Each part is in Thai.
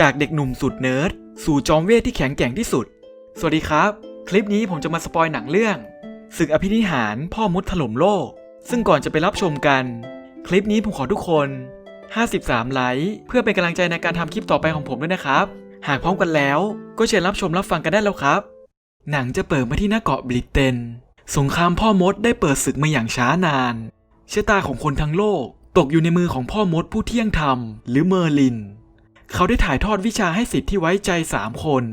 จากเด็กหนุ่มสุดเนิร์ด สู่จอมเวทที่แข็งแกร่งที่สุด สวัสดีครับ คลิปนี้ผมจะมาสปอยหนังเรื่องศึกอภินิหารพ่อมดถล่มโลก ซึ่งก่อนจะไปรับชมกัน คลิปนี้ผมขอทุกคน 53 ไลค์เพื่อเป็นกำลังใจในการทำคลิปต่อไปของผมด้วยนะครับ หากพร้อมกันแล้วก็เชิญรับชมรับฟังกันได้แล้วครับ หนังจะเปิดมาที่หน้าเกาะบริเตน สงครามพ่อมดได้เปิดศึกมาอย่างช้านานชะตาของคนทั้งโลก ตกอยู่ในมือของพ่อมดผู้เที่ยงธรรม หรือเมอร์ลิน เขาได้ถ่ายทอดวิชาให้สิทธิ์ที่ไว้ใจ3คน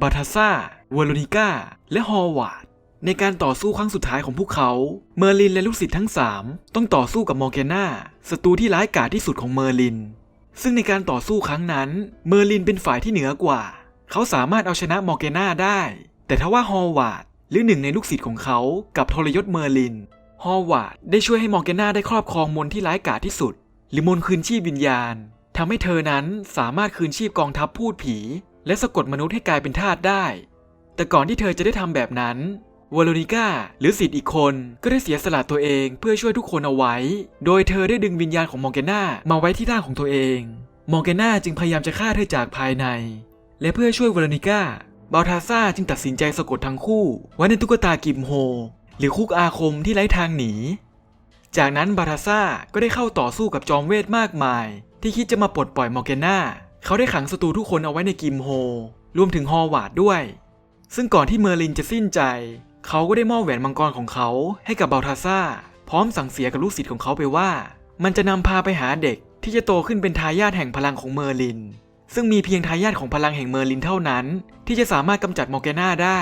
บาทาซ่า เวโรนิก้า และฮอวาร์ด ในการต่อสู้ครั้งสุดท้ายของพวกเขา เมอร์ลินและลูกศิษย์ทั้ง 3 ต้องต่อสู้กับมอร์แกนาศัตรูที่ร้ายกาจที่สุดของเมอร์ลิน ซึ่งในการต่อสู้ครั้งนั้น เมอร์ลินเป็นฝ่ายที่เหนือกว่า เขาสามารถเอาชนะมอร์แกนาได้ แต่ทว่าฮอวาร์ดหรือหนึ่งในลูกศิษย์ของเขากับทรยศเมอร์ลิน ฮอวาร์ดได้ช่วยให้มอร์แกนาได้ครอบครองมนที่ร้ายกาจที่สุด หรือมนคืนชีพวิญญาณทำให้เธอนั้นสามารถคืนชีพกองทัพพูดผี และสะกดมนุษย์ให้กลายเป็นทาสได้ แต่ก่อนที่เธอจะได้ทำแบบนั้นวโลนิก้าหรือศิษย์อีกคนก็ได้เสียสละตัวเองเพื่อช่วยทุกคนเอาไว้ โดยเธอได้ดึงวิญญาณของมอร์แกนามาไว้ที่ร่างของตัวเอง มอร์แกนาจึงพยายามจะฆ่าเธอจากภายใน และเพื่อช่วยวโลนิก้าบาลทาซ่าจึงตัดสินใจสะกดทั้งคู่ ไว้ในตุ๊กตากิมโฮ หรือคุกอาคมที่ไร้ทางหนี จากนั้นบาทาซ่าก็ได้เข้าต่อสู้กับจอมเวทมากมาย ที่คิดจะมาปลดปล่อยมอร์แกนาเขาได้ขังศัตรูทุกคนเอาไว้ในกิมโฮ รวมถึงฮอวาดด้วย ซึ่งก่อนที่เมอร์ลินจะสิ้นใจ เขาก็ได้มอบแหวนมังกรของเขาให้กับบาลทาซ่า พร้อมสั่งเสียกับลูกศิษย์ของเขาไปว่า มันจะนำพาไปหาเด็กที่จะโตขึ้นเป็นทายาทแห่งพลังของเมอร์ลิน ซึ่งมีเพียงทายาทของพลังแห่งเมอร์ลินเท่านั้น ที่จะสามารถกำจัดมอร์แกนาได้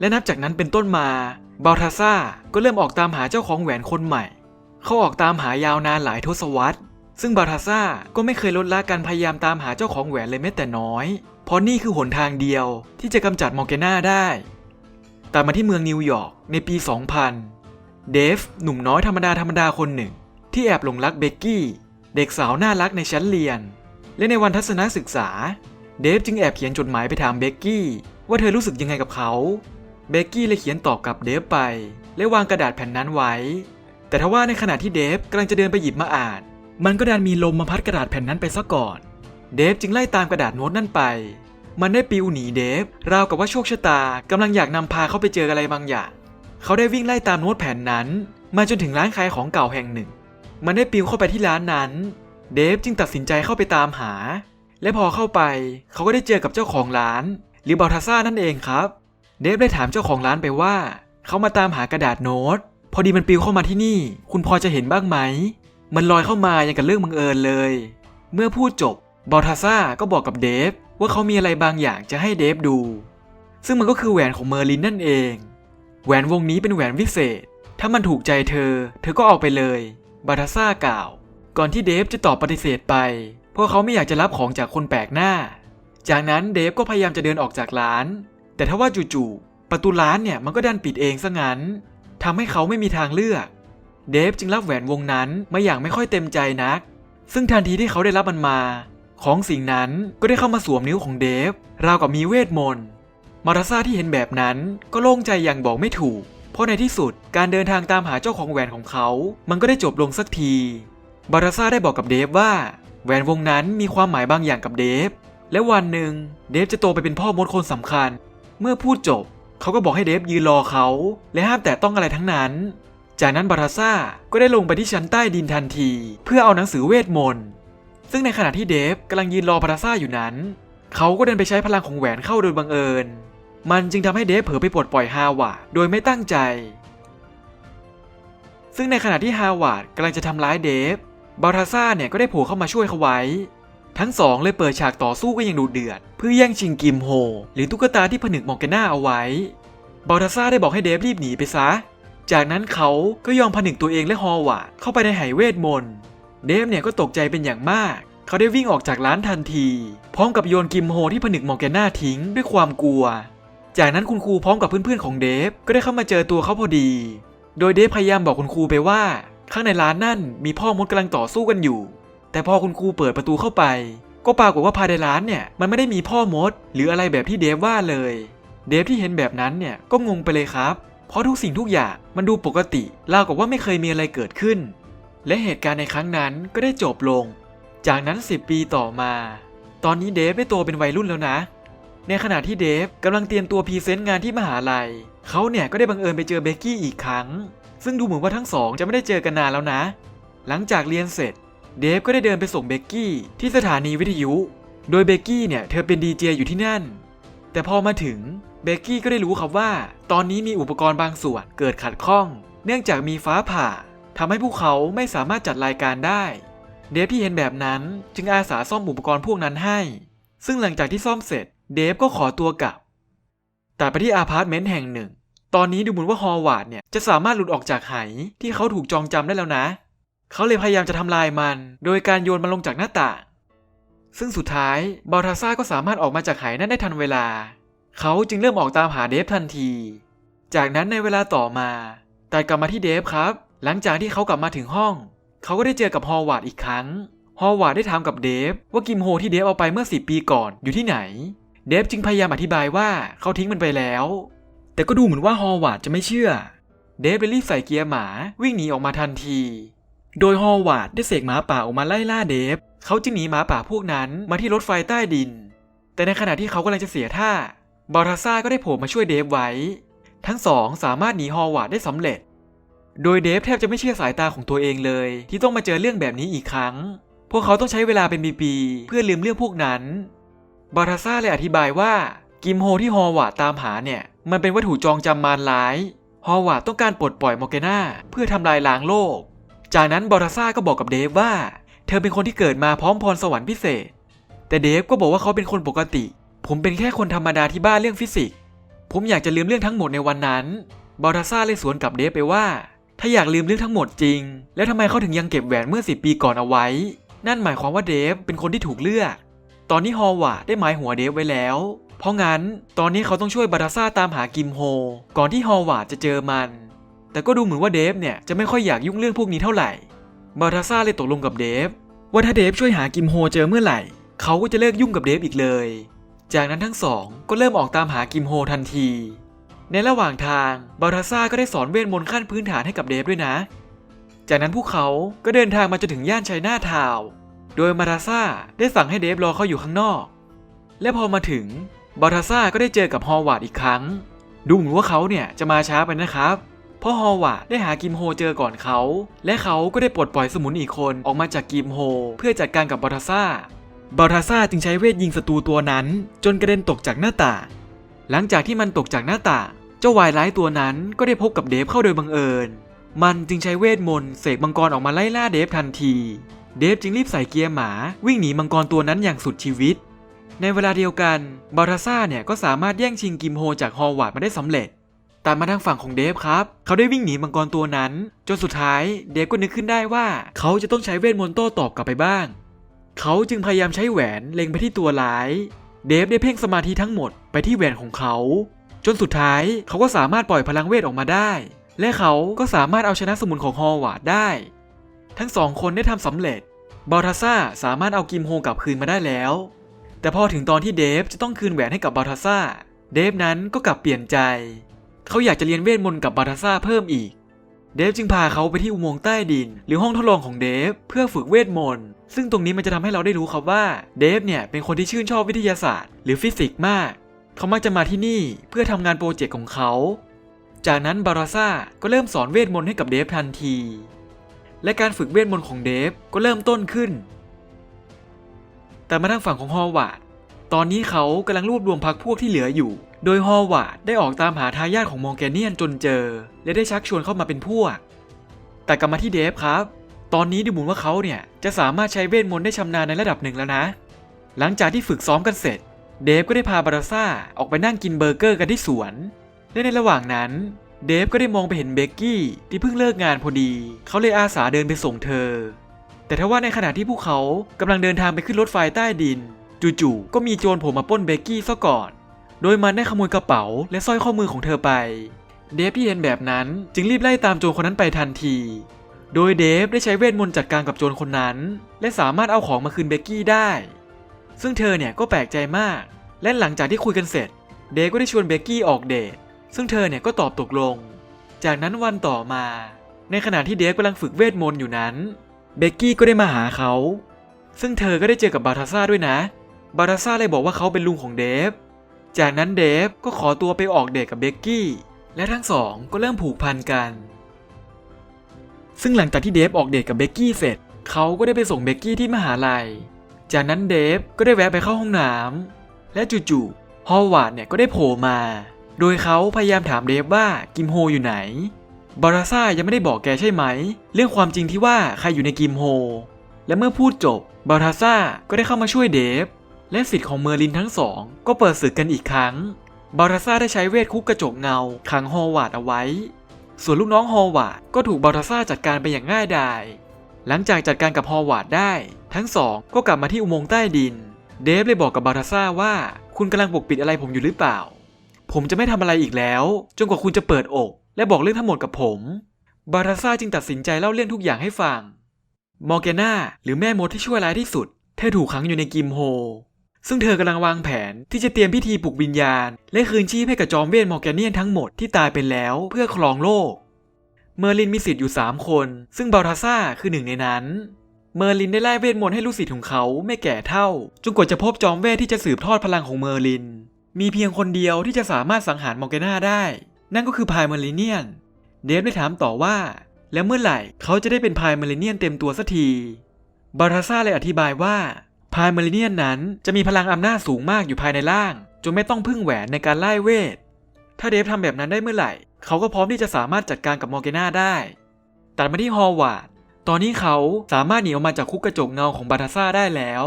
และนับจากนั้นเป็นต้นมาบาลทาซ่าก็เริ่มออกตามหาเจ้าของแหวนคนใหม่ เขาออกตามหายาวนานหลายทศวรรษ ซึ่งบาทาซ่าก็ไม่เคยลดละการพยายามตามหาเจ้าของแหวนเลยแม้แต่น้อย เพราะนี่คือหนทางเดียวที่จะกำจัดมอร์แกนาได้ตัดมาที่เมืองนิวยอร์กในปี 2000 เดฟหนุ่มน้อยธรรมดาธรรมดาคนหนึ่ง ที่แอบหลงรักเบกกี้ เด็กสาวน่ารักในชั้นเรียน และในวันทัศนศึกษา เดฟจึงแอบเขียนจดหมายไปถามเบกกี้ว่าเธอรู้สึกยังไงกับเขา เบกกี้เลยเขียนตอบกลับเดฟไป และวางกระดาษแผ่นนั้นไว้ แต่ทว่าในขณะที่เดฟกำลังจะเดินไปหยิบมาอ่าน มันก็ดันมีลมมาพัดกระดาษแผ่นนั้นไปซะก่อน เดฟจึงไล่ตามกระดาษโน้ตนั่นไป มันได้ปิวหนีเดฟราวกับว่าโชคชะตากำลังอยากนำพาเขาไปเจออะไรบางอย่าง เขาได้วิ่งไล่ตามโน้ตแผ่นนั้น มาจนถึงร้านขายของเก่าแห่งหนึ่ง มันได้ปิวเข้าไปที่ร้านนั้น เดฟจึงตัดสินใจเข้าไปตามหา และพอเข้าไป เขาก็ได้เจอกับเจ้าของร้านหรือบาลทาซ่านั่นเองครับ เดฟได้ถามเจ้าของร้านไปว่า เขามาตามหากระดาษโน้ต พอดีมันปลิวเข้ามาที่นี่ คุณพอจะเห็นบ้างไหม มันลอยเข้ามาอย่างกับเรื่องบังเอิญเลย เมื่อพูดจบบอลทาซ่าก็บอกกับเดฟว่าเขามีอะไรบางอย่างจะให้เดฟดู ซึ่งมันก็คือแหวนของเมอร์ลินนั่นเอง แหวนวงนี้เป็นแหวนวิเศษ ถ้ามันถูกใจเธอ เธอก็เอาไปเลยบาทาซ่ากล่าว ก่อนที่เดฟจะตอบปฏิเสธไป เพราะเขาไม่อยากจะรับของจากคนแปลกหน้า จากนั้นเดฟก็พยายามจะเดินออกจากร้าน แต่ทว่าจู่ๆประตูร้านเนี่ยมันก็ดันปิดเองซะงั้นทำให้เขาไม่มีทางเลือก เดฟจึงรับแหวนวงนั้นมาอย่างไม่ค่อยเต็มใจนัก ซึ่งทันทีที่เขาได้รับมันมา ของสิ่งนั้นก็ได้เข้ามาสวมนิ้วของเดฟ ราวกับมีเวทมนต์มาราซาที่เห็นแบบนั้นก็โล่งใจอย่างบอกไม่ถูก เพราะในที่สุดการเดินทางตามหาเจ้าของแหวนของเขา มันก็ได้จบลงสักทีบาราซาได้บอกกับเดฟว่า แหวนวงนั้นมีความหมายบางอย่างกับเดฟ และวันหนึ่งเดฟจะโตไปเป็นพ่อมดคนสำคัญ เมื่อพูดจบเขาก็บอกให้เดฟยืนรอเขา และห้ามแตะต้องอะไรทั้งนั้น จากนั้นบาราซ่าก็ได้ลงไปที่ชั้นใต้ดินทันที เพื่อเอาหนังสือเวทมนต์ ซึ่งในขณะที่เดฟกำลังยืนรอบาราซ่าอยู่นั้น เขาก็เดินไปใช้พลังของแหวนเข้าโดยบังเอิญ มันจึงทำให้เดฟเผลอไปปลดปล่อยฮาวาดโดยไม่ตั้งใจ ซึ่งในขณะที่ฮาวาดกำลังจะทำร้ายเดฟ บาราซ่าเนี่ยก็ได้โผล่เข้ามาช่วยเขาไว้ ทั้งสองเลยเปิดฉากต่อสู้กันอย่างดุเดือด เพื่อแย่งชิงกิมโฮ หรือตุ๊กตาที่ผนึกมอร์แกนาเอาไว้บาราซ่าได้บอกให้เดฟรีบหนีไปซะ จากนั้นเขาก็ยอมผนึกตัวเองและฮอวาดเข้าไปในไหเวทมนต์เดฟเนี่ยก็ตกใจเป็นอย่างมาก เขาได้วิ่งออกจากร้านทันที พร้อมกับโยนกิมโฮที่ผนึกมอร์แกนาทิ้งด้วยความกลัว จากนั้นคุณครูพร้อมกับเพื่อนๆของเดฟก็ได้เข้ามาเจอตัวเขาพอดี โดยเดฟพยายามบอกคุณครูไปว่า ข้างในร้านนั่นมีพ่อมดกำลังต่อสู้กันอยู่ แต่พอคุณครูเปิดประตูเข้าไป ก็ปรากฏว่าภายในร้านเนี่ยมันไม่ได้มีพ่อมด หรืออะไรแบบที่เดฟว่าเลย เดฟที่เห็นแบบนั้นเนี่ยก็งงไปเลยครับ เพราะทุกสิ่งทุกอย่างมันดูปกติราวกับว่าไม่เคยมีอะไรเกิดขึ้น และเหตุการณ์ในครั้งนั้นก็ได้จบลง จากนั้น 10 ปีต่อมา ตอนนี้เดฟได้โตเป็นวัยรุ่นแล้วนะ ในขณะที่เดฟกำลังเตรียมตัวพรีเซนต์งานที่มหาลัยเขาเนี่ยก็ได้บังเอิญไปเจอเบกกี้อีกครั้ง ซึ่งดูเหมือนว่าทั้งสองจะไม่ได้เจอกันนานแล้วนะ หลังจากเรียนเสร็จ เดฟก็ได้เดินไปส่งเบกกี้ที่สถานีวิทยุ โดยเบกกี้เนี่ยเธอเป็นดีเจอยู่ที่นั่น แต่พอมาถึงเบกกี้ก็ได้รู้ครับว่า ตอนนี้มีอุปกรณ์บางส่วนเกิดขัดข้อง เนื่องจากมีฟ้าผ่าทำให้พวกเขาไม่สามารถจัดรายการได้ เดฟที่เห็นแบบนั้นจึงอาสาซ่อมอุปกรณ์พวกนั้นให้ ซึ่งหลังจากที่ซ่อมเสร็จ เดฟก็ขอตัวกลับ แต่ไปที่อาพาร์ตเมนต์แห่งหนึ่ง ตอนนี้ดูเหมือนว่าฮอวาร์ดเนี่ยจะสามารถหลุดออกจากไหที่เขาถูกจองจำได้แล้วนะ เขาเลยพยายามจะทำลายมัน โดยการโยนมันลงจากหน้าต่าง ซึ่งสุดท้ายบอลทาซ่าก็สามารถออกมาจากไหนั้นได้ทันเวลา เขาจึงเริ่มออกตามหาเดฟทันที จากนั้นในเวลาต่อมาตัดกลับมาที่เดฟครับ หลังจากที่เขากลับมาถึงห้อง เขาก็ได้เจอกับฮอวาร์ดอีกครั้ง ฮอวาร์ดได้ถามกับเดฟว่ากิมโฮที่เดฟเอาไปเมื่อ10ปีก่อนอยู่ที่ไหน เดฟจึงพยายามอธิบายว่าเขาทิ้งมันไปแล้ว แต่ก็ดูเหมือนว่าฮอวาร์ดจะไม่เชื่อ เดฟเลยรีบใส่เกียร์หมาวิ่งหนีออกมาทันที โดยฮอวาร์ดได้เสกหมาป่าออกมาไล่ล่าเดฟ เขาจึงหนีหมาป่าพวกนั้นมาที่รถไฟใต้ดิน แต่ในขณะที่เขากำลังจะเสียท่าบอลทาซ่าก็ได้โผล่มาช่วยเดฟไว้ ทั้งสองสามารถหนีฮอวาร์ดได้สำเร็จ โดยเดฟแทบจะไม่เชื่อสายตาของตัวเองเลย ที่ต้องมาเจอเรื่องแบบนี้อีกครั้ง พวกเขาต้องใช้เวลาเป็นปีๆเพื่อลืมเรื่องพวกนั้นบอลทาซ่าเลยอธิบายว่ากิมโฮที่ฮอวาร์ดตามหาเนี่ยมันเป็นวัตถุจองจำมารร้าย ฮอวาร์ดต้องการปลดปล่อยมอร์เกนาเพื่อทำลายล้างโลก จากนั้นบอลทาซ่าก็บอกกับเดฟว่า เธอเป็นคนที่เกิดมาพร้อมพรสวรรค์พิเศษ แต่เดฟก็บอกว่าเขาเป็นคนปกติ ผมเป็นแค่คนธรรมดาที่บ้าเรื่องฟิสิกส์ผมอยากจะลืมเรื่องทั้งหมดในวันนั้นบอลทาซ่าเลยสวนกับเดฟไปว่า ถ้าอยากลืมเรื่องทั้งหมดจริง แล้วทำไมเขาถึงยังเก็บแหวนเมื่อ 10 ปีก่อนเอาไว้ นั่นหมายความว่าเดฟเป็นคนที่ถูกเลือก ตอนนี้ฮอวาดได้หมายหัวเดฟไว้แล้ว เพราะงั้นตอนนี้เขาต้องช่วยบาราซ่าตามหากิมโฮ ก่อนที่ฮอวาดจะเจอมัน แต่ก็ดูเหมือนว่าเดฟเนี่ยจะไม่ค่อยอยากยุ่งเรื่องพวกนี้เท่าไหร่บาราซ่าเลยตกลงกับเดฟว่าถ้าเดฟช่วยหากิมโฮเจอเมื่อไหร่ เขาก็จะเลิกยุ่งกับเดฟอีกเลย จากนั้นทั้งสองก็เริ่มออกตามหากิมโฮทันที ในระหว่างทางบาราซ่าก็ได้สอนเวทมนต์ขั้นพื้นฐานให้กับเดฟด้วยนะ จากนั้นพวกเขาก็เดินทางมาจนถึงย่านชัยนาทาวโดยมาราซ่าได้สั่งให้เดฟรอเขาอยู่ข้างนอก และพอมาถึงบาราซ่าก็ได้เจอกับฮอวาร์ดอีกครั้ง ดูเหมือนว่าเขาเนี่ยจะมาช้าไปนะครับเราะฮอวาดได้หากิมโฮเจอก่อนเขา และเขาก็ได้ปลดปล่อยสมุนอีกคนออกมาจากกิมโฮ เพื่อจัดการกับบาราซ่าบาราซ่าจึงใช้เวทยิงศัตรูตัวนั้น จนกระเด็นตกจากหน้าต่างหลังจากที่มันตกจากหน้าต่างเจ้าวายร้ายตัวนั้นก็ได้พบกับเดฟเข้าโดยบังเอิญ มันจึงใช้เวทมนต์เสกมังกรออกมาไล่ล่าเดฟทันที เดฟจึงรีบใส่เกียร์หมาวิ่งหนีมังกรตัวนั้นอย่างสุดชีวิต ในเวลาเดียวกันบาราซ่าเนี่ยก็สามารถแย่งชิงกิมโฮจากฮอวาร์ดมาได้สำเร็จ แต่มาทางฝั่งของเดฟครับ เขาได้วิ่งหนีมังกรตัวนั้น จนสุดท้ายเดฟก็นึกขึ้นได้ว่า เขาจะต้องใช้เวทมนต์โต้ตอบกลับไปบ้าง เขาจึงพยายามใช้แหวนเล็งไปที่ตัวร้าย เดฟได้เพ่งสมาธิทั้งหมดไปที่แหวนของเขา จนสุดท้ายเขาก็สามารถปล่อยพลังเวทออกมาได้ และเขาก็สามารถเอาชนะสมุนของฮอวาดได้ ทั้งสองคนได้ทำสำเร็จบอลทาซ่าสามารถเอากิมโฮกลับคืนมาได้แล้ว แต่พอถึงตอนที่เดฟจะต้องคืนแหวนให้กับบาทาซ่า เดฟนั้นก็กลับเปลี่ยนใจ เขาอยากจะเรียนเวทมนต์กับบาทาซ่าเพิ่มอีก เดฟจึงพาเขาไปที่อุโมงค์ใต้ดิน หรือห้องทดลองของเดฟเพื่อฝึกเวทมนต์ซึ่งตรงนี้มันจะทำให้เราได้รู้ครับว่าเดฟเนี่ยเป็นคนที่ชื่นชอบวิทยาศาสตร์ หรือฟิสิกส์มาก เขามักจะมาที่นี่เพื่อทำงานโปรเจกต์ของเขา จากนั้นบาราซ่าก็เริ่มสอนเวทมนต์ให้กับเดฟทันที และการฝึกเวทมนต์ของเดฟก็เริ่มต้นขึ้น แต่มาทางฝั่งของฮอวาร์ดตอนนี้เขากำลังรวบรวมพักพวกที่เหลืออยู่ โดยฮอวาร์ดได้ออกตามหาทายาทของมองแกเนียนจนเจอ และได้ชักชวนเข้ามาเป็นพวก แต่กลับมาที่เดฟครับ ตอนนี้ดูเหมือนว่าเขาเนี่ยจะสามารถใช้เวทมนต์ได้ชำนาญในระดับหนึ่งแล้วนะ หลังจากที่ฝึกซ้อมกันเสร็จ เดฟก็ได้พาบาราซ่าออกไปนั่งกินเบอร์เกอร์กันที่สวน และในระหว่างนั้นเดฟก็ได้มองไปเห็นเบกกี้ที่เพิ่งเลิกงานพอดี เขาเลยอาสาเดินไปส่งเธอ แต่ทว่าในขณะที่พวกเขากำลังเดินทางไปขึ้นรถไฟใต้ดิน จู่ๆก็มีโจรโผล่มาปล้นเบกกี้ซะก่อน โดยมันได้ขโมยกระเป๋าและสร้อยข้อมือของเธอไป เดฟที่เห็นแบบนั้นจึงรีบไล่ตามโจรคนนั้นไปทันที โดยเดฟได้ใช้เวทมนต์จัดการกับโจรคนนั้น และสามารถเอาของมาคืนเบกกี้ได้ ซึ่งเธอเนี่ยก็แปลกใจมาก และหลังจากที่คุยกันเสร็จ เดฟก็ได้ชวนเบกกี้ออกเดท ซึ่งเธอเนี่ยก็ตอบตกลง จากนั้นวันต่อมา ในขณะที่เดฟกำลังฝึกเวทมนต์อยู่นั้น เบกกี้ก็ได้มาหาเขา ซึ่งเธอก็ได้เจอกับบาทาซ่าด้วยนะ บาทาซ่าเลยบอกว่าเขาเป็นลุงของเดฟ จากนั้นเดฟก็ขอตัวไปออกเดทกับเบกกี้ และทั้งสองก็เริ่มผูกพันกัน ซึ่งหลังจากที่เดฟออกเดทกับเบกกี้เสร็จ เขาก็ได้ไปส่งเบกกี้ที่มหาลัย จากนั้นเดฟก็ได้แวะไปเข้าห้องน้ำและจู่ๆฮอวาร์ดเนี่ยก็ได้โผล่มา โดยเขาพยายามถามเดฟว่ากิมโฮอยู่ไหนบาราซ่ายังไม่ได้บอกแกใช่ไหม เรื่องความจริงที่ว่าใครอยู่ในกิมโฮ และเมื่อพูดจบบาราซ่าก็ได้เข้ามาช่วยเดฟ และสิทธิ์ของเมอร์ลินทั้งสอง ก็เปิดศึกกันอีกครั้ง บาราซ่าได้ใช้เวทคุกกระจกเงาขังฮอวาร์ดเอาไว้ ส่วนลูกน้องฮอวาร์ดก็ถูกบาราซ่าจัดการไปอย่างง่ายดาย หลังจากจัดการกับฮอวาร์ดได้ ทั้งสองก็กลับมาที่อุโมงค์ใต้ดิน เดฟเลยบอกกับบาราซ่าว่า คุณกำลังปกปิดอะไรผมอยู่หรือเปล่า ผมจะไม่ทำอะไรอีกแล้ว จนกว่าคุณจะเปิดอก และบอกเรื่องทั้งหมดกับผม บาราซ่าจึงตัดสินใจเล่าเรื่องทุกอย่างให้ฟัง มอร์แกนาหรือแม่มดที่ชั่วร้ายที่สุด เธอถูกขังอยู่ในกิมโฮ ซึ่งเธอกำลังวางแผนที่จะเตรียมพิธีปลุกวิญญาณ และคืนชีพให้กับจอมเวทมอร์แกเนียนทั้งหมดที่ตายไปแล้วเพื่อครองโลก เมอร์ลินมีสิทธิ์อยู่ 3 คน ซึ่งบาราซ่าคือหนึ่งในนั้น เมอร์ลินได้ไล่เวทมนต์ให้ลูกศิษย์ของเขาไม่แก่เท่า จนกว่าจะพบจอมเวทที่จะสืบทอดพลังของเมอร์ลิน มีเพียงคนเดียวที่จะสามารถสังหารมอร์แกนาได้ นั่นก็คือพายเมอร์ลิเนียน เดฟได้ถามต่อว่า แล้วเมื่อไหร่เขาจะได้เป็นพายเมอร์ลิเนียนเต็มตัวสักทีบาราซ่าเลยอธิบายว่า พายเมริเนียนนั้นจะมีพลังอำนาจสูงมากอยู่ภายในร่าง จนไม่ต้องพึ่งแหวนในการไล่เวท ถ้าเดฟทำแบบนั้นได้เมื่อไหร่ เขาก็พร้อมที่จะสามารถจัดการกับมอร์แกนาได้ตัดมาที่ฮอวาร์ดตอนนี้เขาสามารถหนีออกมาจากคุกกระจกเงาของบาทาซ่าได้แล้ว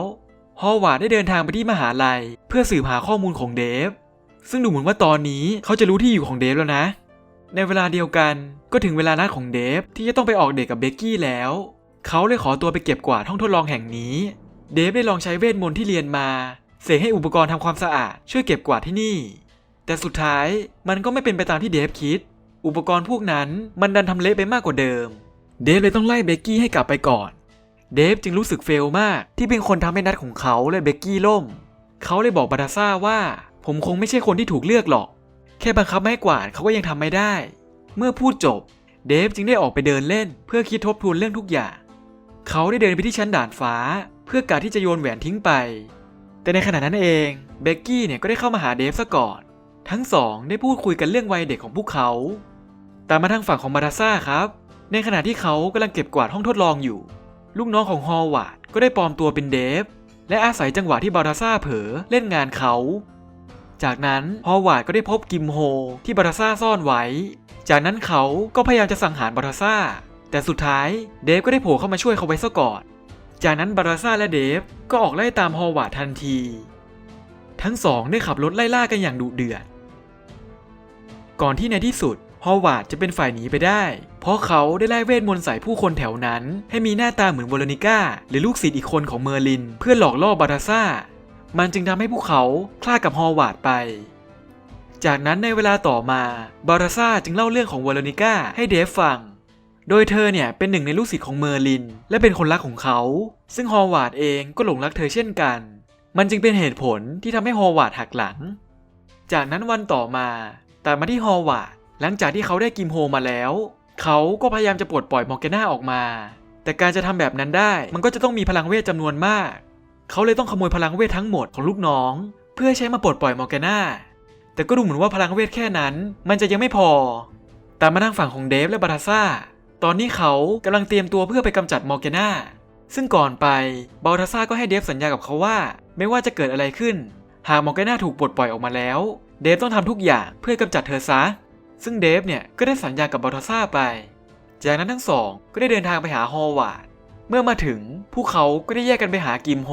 ฮอวาร์ดได้เดินทางไปที่มหาลัย เพื่อสืบหาข้อมูลของเดฟ ซึ่งดูเหมือนว่าตอนนี้เขาจะรู้ที่อยู่ของเดฟแล้วนะ ในเวลาเดียวกันก็ถึงเวลานัดของเดฟที่จะต้องไปออกเดทกับเบกกี้แล้ว เขาเลยขอตัวไปเก็บกวาดห้องทดลองแห่งนี้ เดฟได้ลองใช้เวทมนต์ที่เรียนมา เสกให้อุปกรณ์ทำความสะอาดช่วยเก็บกวาดที่นี่ แต่สุดท้ายมันก็ไม่เป็นไปตามที่เดฟคิด อุปกรณ์พวกนั้นมันดันทำเละไปมากกว่าเดิม เดฟเลยต้องไล่เบกกี้ให้กลับไปก่อน เดฟจึงรู้สึกเฟลมากที่เป็นคนทำให้นัดของเขาและเบกกี้ล่ม เขาเลยบอกบาดาซ่าว่า ผมคงไม่ใช่คนที่ถูกเลือกหรอก แค่บังคับไม่ให้กวาดเขาก็ยังทำไม่ได้ เมื่อพูดจบเดฟจึงได้ออกไปเดินเล่น เพื่อคิดทบทวนเรื่องทุกอย่าง เขาได้เดินไปที่ชั้นด่านฟ้า เพื่อกะที่จะโยนแหวนทิ้งไป แต่ในขณะนั้นเองเบกกี้เนี่ยก็ได้เข้ามาหาเดฟซะก่อน ทั้งสองได้พูดคุยกันเรื่องวัยเด็กของพวกเขา ตามมาทางฝั่งของบาดาซ่าครับ ในขณะที่เขากำลังเก็บกวาดห้องทดลองอยู่ ลูกน้องของฮอวาร์ดก็ได้ปลอมตัวเป็นเดฟ และอาศัยจังหวะที่บาดาซ่าเผลอเล่นงานเขา จากนั้นฮอวาร์ดก็ได้พบกิมโฮที่บาดาซ่าซ่อนไว้ จากนั้นเขาก็พยายามจะสังหารบาดาซ่าแต่สุดท้ายเดฟก็ได้โผล่เข้ามาช่วยเขาไว้ซะก่อน จากนั้นบาดาซ่าและเดฟก็ออกไล่ตามฮอวาดทันที ทั้งสองได้ขับรถไล่ล่ากันอย่างดุเดือด ก่อนที่ในที่สุดฮอวาดจะเป็นฝ่ายหนีไปได้ เพราะเขาได้ไล่เวทมนต์ใส่ผู้คนแถวนั้น ให้มีหน้าตาเหมือนโวโรนิก้า หรือลูกศิษย์อีกคนของเมอร์ลิน เพื่อหลอกล่อบาดาซ่า มันจึงทำให้พวกเขาคลาดกับฮอวาดไป จากนั้นในเวลาต่อมาบาราซ่าจึงเล่าเรื่องของวโรนิก้าให้เดฟฟัง โดยเธอเนี่ยเป็นหนึ่งในลูกศิษย์ของเมอร์ลิน และเป็นคนรักของเขา ซึ่งฮอวาร์ดเองก็หลงรักเธอเช่นกัน มันจึงเป็นเหตุผลที่ทำให้ฮอวาร์ดหักหลัง จากนั้นวันต่อมาตัดมาที่ฮอวาร์ดหลังจากที่เขาได้กิมโฮมาแล้ว เขาก็พยายามจะปลดปล่อยมอร์แกนาออกมา แต่การจะทำแบบนั้นได้มันก็จะต้องมีพลังเวทจำนวนมาก เขาเลยต้องขโมยพลังเวททั้งหมดของลูกน้อง เพื่อใช้มาปลดปล่อยมอร์แกนาแต่ก็ดูเหมือนว่าพลังเวทแค่นั้น มันจะยังไม่พอตามมาทางฝั่งของเดฟและบาราซ่า ตอนนี้เขากำลังเตรียมตัวเพื่อไปกำจัดมอร์แกนาซึ่งก่อนไปบาราซ่าก็ให้เดฟสัญญากับเขาว่า ไม่ว่าจะเกิดอะไรขึ้น หากมอร์แกนาถูกปลดปล่อยออกมาแล้ว เดฟต้องทำทุกอย่างเพื่อกำจัดเธอซะ ซึ่งเดฟเนี่ยก็ได้สัญญากับบาราซ่าไป จากนั้นทั้งสองก็ได้เดินทางไปหาฮอวาร์ดเมื่อมาถึงพวกเขาก็ได้แยกกันไปหากิมโฮ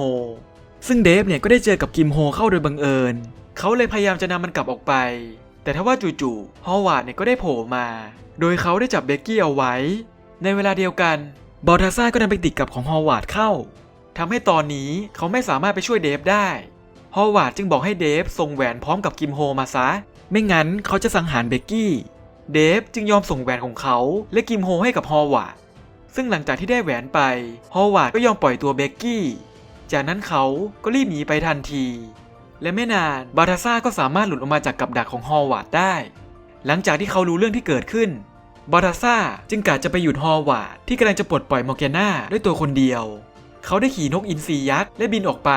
ซึ่งเดฟเนี่ยก็ได้เจอกับกิมโฮเข้าโดยบังเอิญ เขาเลยพยายามจะนำมันกลับออกไป แต่ทว่าจู่ๆฮอวาร์ดเนี่ยก็ได้โผล่มา โดยเขาได้จับเบกกี้เอาไว้ ในเวลาเดียวกันบอลทาซ่าก็ดันไปติดกับของฮอวาร์ดเข้าทำให้ตอนนี้เขาไม่สามารถไปช่วยเดฟได้ ฮอวาร์ดจึงบอกให้เดฟส่งแหวนพร้อมกับกิมโฮมาซะ ไม่งั้นเขาจะสังหารเบกกี้ เดฟจึงยอมส่งแหวนของเขา และกิมโฮให้กับฮอวาร์ด ซึ่งหลังจากที่ได้แหวนไป ฮอวาร์ดก็ยอมปล่อยตัวเบกกี้ จากนั้นเขาก็รีบหนีไปทันที และไม่นานบาทาซ่าก็สามารถหลุดออกมาจากกับดักของฮอวาร์ดได้ หลังจากที่เขารู้เรื่องที่เกิดขึ้นบาทาซ่าจึงกะจะไปหยุดฮอวาดที่กำลังจะปลดปล่อยมอร์แกนาด้วยตัวคนเดียว เขาได้ขี่นกอินทรียักษ์และบินออกไป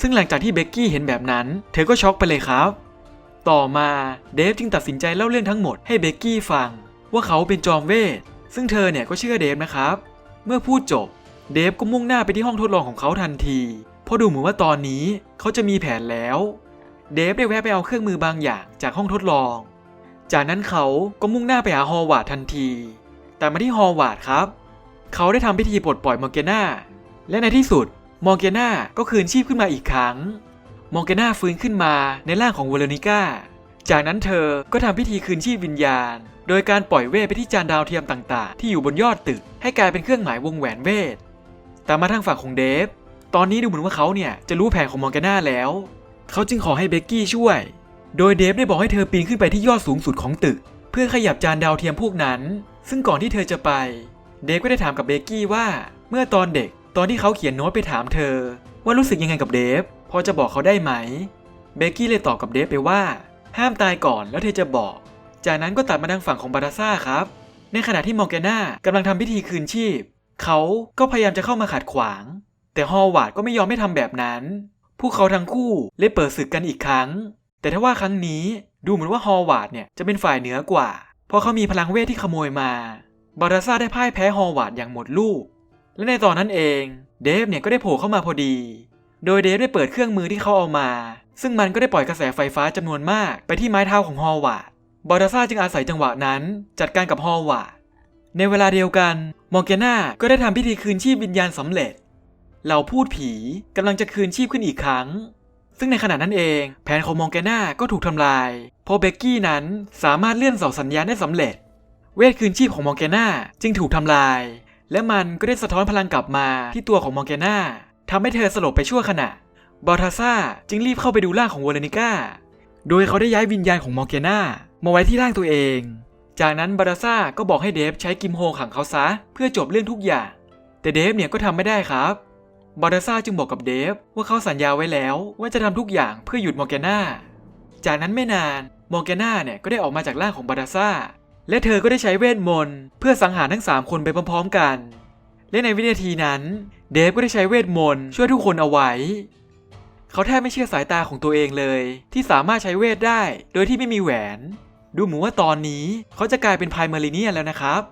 ซึ่งหลังจากที่เบกกี้เห็นแบบนั้น เธอก็ช็อกไปเลยครับ ต่อมาเดฟจึงตัดสินใจเล่าเรื่องทั้งหมดให้เบกกี้ฟัง ว่าเขาเป็นจอมเวท ซึ่งเธอเนี่ยก็เชื่อเดฟนะครับ เมื่อพูดจบ เดฟก็มุ่งหน้าไปที่ห้องทดลองของเขาทันที เพราะดูเหมือนว่าตอนนี้เขาจะมีแผนแล้ว เดฟได้แวะไปเอาเครื่องมือบางอย่างจากห้องทดลอง จากนั้นเขาก็มุ่งหน้าไปหาฮอวาดทันที แต่มาที่ฮอวาดครับ เขาได้ทำพิธีปลดปล่อยมอร์เกนาและในที่สุดมอร์เกนาก็คืนชีพขึ้นมาอีกครั้ง มอร์เกนาฟื้นขึ้นมาในร่างของเวโรนิก้า จากนั้นเธอก็ทำพิธีคืนชีพวิญญาณ โดยการปล่อยเวทไปที่จานดาวเทียมต่างๆ ที่อยู่บนยอดตึก ให้กลายเป็นเครื่องหมายวงแหวนเวท แต่มาทางฝั่งของเดฟ ตอนนี้ดูเหมือนว่าเขาเนี่ยจะรู้แผนของมอร์แกนาแล้ว เขาจึงขอให้เบกกี้ช่วย โดยเดฟได้บอกให้เธอปีนขึ้นไปที่ยอดสูงสุดของตึก เพื่อขยับจานดาวเทียมพวกนั้น ซึ่งก่อนที่เธอจะไป เดฟก็ได้ถามกับเบกกี้ว่า เมื่อตอนเด็กตอนที่เขาเขียนโน้ตไปถามเธอ ว่ารู้สึกยังไงกับเดฟพอจะบอกเขาได้ไหมเบกกี้เลยตอบกับเดฟไปว่า ห้ามตายก่อนแล้วเธอจะบอก จากนั้นก็ตัดมาทางฝั่งของบาราซ่าครับ ในขณะที่มอร์แกนากำลังทำพิธีคืนชีพ เขาก็พยายามจะเข้ามาขัดขวาง แต่ฮอวาร์ดก็ไม่ยอมให้ทำแบบนั้น พวกเขาทั้งคู่เลยเปิดศึกกันอีกครั้ง แต่ถ้าว่าครั้งนี้ดูเหมือนว่าฮอวาร์ดเนี่ยจะเป็นฝ่ายเหนือกว่า เพราะเขามีพลังเวทที่ขโมยมา บาราซ่าได้พ่ายแพ้ฮอวาร์ดอย่างหมดลูก และในตอนนั้นเองเดฟเนี่ยก็ได้โผล่เข้ามาพอดี โดยเดฟได้เปิดเครื่องมือที่เขาเอามา ซึ่งมันก็ได้ปล่อยกระแสไฟฟ้าจำนวนมากไปที่ไม้เท้าของฮอวาร์ด บาราซ่าจึงอาศัยจังหวะนั้น จัดการกับฮอวาร์ด ในเวลาเดียวกัน มอร์แกนาก็ได้ทำพิธีคืนชีพวิญญาณสำเร็จ เหล่าพูดผีกำลังจะคืนชีพขึ้นอีกครั้ง ซึ่งในขณะนั้นเอง แผนของมอร์แกน่าก็ถูกทำลายเพราะเบกกี้นั้นสามารถเลื่อนเสาสัญญาณได้สำเร็จ เวทคืนชีพของมอร์แกน่าจึงถูกทำลาย และมันก็ได้สะท้อนพลังกลับมาที่ตัวของมอร์แกน่าทำให้เธอสลบไปชั่วขณะบอลทาซ่าจึงรีบเข้าไปดูร่างของวอลนิก้า โดยเขาได้ย้ายวิญญาณของมอร์แกน่ามาไว้ที่ร่างตัวเอง จากนั้นบาราซ่าก็บอกให้เดฟใช้กิมโฮขังเขาซะ เพื่อจบเรื่องทุกอย่าง แต่เดฟเนี่ยก็ทำไม่ได้ครับ บาราซ่าจึงบอกกับเดฟว่าเขาสัญญาไว้แล้วว่าจะทำทุกอย่างเพื่อหยุดมอร์แกนาจากนั้นไม่นานมอร์แกนาเนี่ยก็ได้ออกมาจากร่างของบาราซ่าและเธอก็ได้ใช้เวทมนต์เพื่อสังหารทั้ง 3 คนไปพร้อมๆกัน และในวินาทีนั้น เดฟก็ได้ใช้เวทมนต์ช่วยทุกคนเอาไว้ เขาแทบไม่เชื่อสายตาของตัวเองเลย ที่สามารถใช้เวทได้โดยที่ไม่มีแหวน ดูเหมือนว่าตอนนี้เขาจะกลายเป็นพายเมอริเนียแล้วนะครับ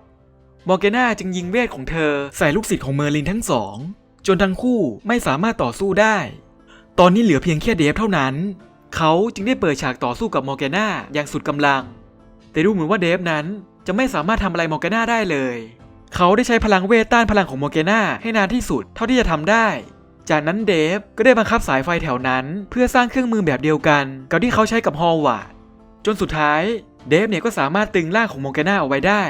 มอร์แกนาจึงยิงเวทของเธอใส่ลูกศิษย์ของเมอร์ลินทั้งสอง จนทั้งคู่ไม่สามารถต่อสู้ได้ ตอนนี้เหลือเพียงแค่เดฟเท่านั้น เขาจึงได้เปิดฉากต่อสู้กับมอร์แกนาอย่างสุดกำลัง แต่ดูเหมือนว่าเดฟนั้นจะไม่สามารถทำอะไรมอร์แกนาได้เลย เขาได้ใช้พลังเวทต้านพลังของมอร์แกนาให้นานที่สุดเท่าที่จะทำได้ จากนั้นเดฟก็ได้บังคับสายไฟแถวนั้นเพื่อสร้างเครื่องมือแบบเดียวกัน กับที่เขาใช้กับฮอลวาร์ดจนสุดท้ายเดฟเนี่ยก็สามารถตึงร่างของมอร์แกนาเอาไว้ได้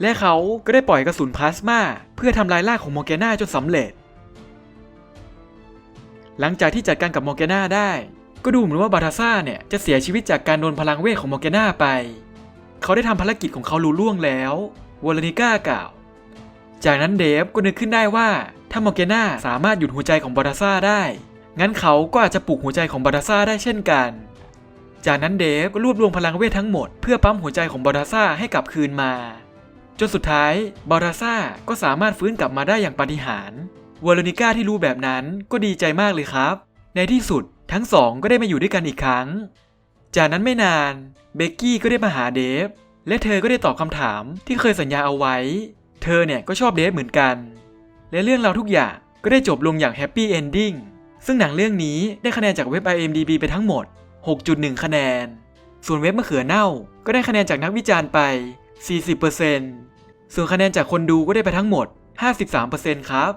และเขาก็ได้ปล่อยกระสุนพลาสมาเพื่อทำลายร่างของมอร์แกนาจนสำเร็จ หลังจากที่จัดการกับมอร์แกนาได้ ก็ดูเหมือนว่าบาทาซ่าเนี่ยจะเสียชีวิตจากการโดนพลังเวทของมอร์แกนาไป เขาได้ทำภารกิจของเขาลุล่วงแล้ววอลนิก้ากล่าว จากนั้นเดฟก็นึกขึ้นได้ว่า ถ้ามอร์แกนาสามารถหยุดหัวใจของบาทาซ่าได้ งั้นเขาก็อาจจะปลุกหัวใจของบาทาซ่าได้เช่นกัน จากนั้นเดฟก็รวบรวมพลังเวททั้งหมดเพื่อปั๊มหัวใจของบาราซ่าให้กลับคืนมาจนสุดท้ายบาราซ่าก็สามารถฟื้นกลับมาได้อย่างปาฏิหาริย์ วอลนิก้าที่รู้แบบนั้นก็ดีใจมากเลยครับ ในที่สุดทั้งสองก็ได้มาอยู่ด้วยกันอีกครั้ง จากนั้นไม่นานเบกกี้ก็ได้มาหาเดฟ และเธอก็ได้ตอบคำถามที่เคยสัญญาเอาไว้ เธอเนี่ยก็ชอบเดฟเหมือนกัน และเรื่องราวทุกอย่างก็ได้จบลงอย่างแฮปปี้เอนดิ้งซึ่งหนังเรื่องนี้ได้คะแนนจากเว็บ IMDb ไปทั้งหมด 6.1 คะแนน ส่วนเว็บมะเขือเน่า ก็ได้คะแนนจากนักวิจารณ์ไป 40%ส่วนคะแนนจากคนดูก็ได้ไปทั้งหมด 53%ครับ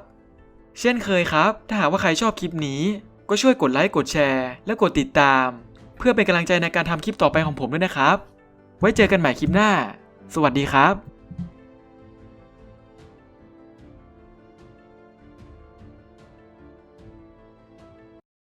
เช่นเคยครับ ถ้าหากว่าใครชอบคลิปนี้ ก็ช่วยกดไลค์กดแชร์ และกดติดตาม เพื่อเป็นกำลังใจในการทำคลิปต่อไปของผมด้วยนะครับ ไว้เจอกันใหม่คลิปหน้า สวัสดีครับ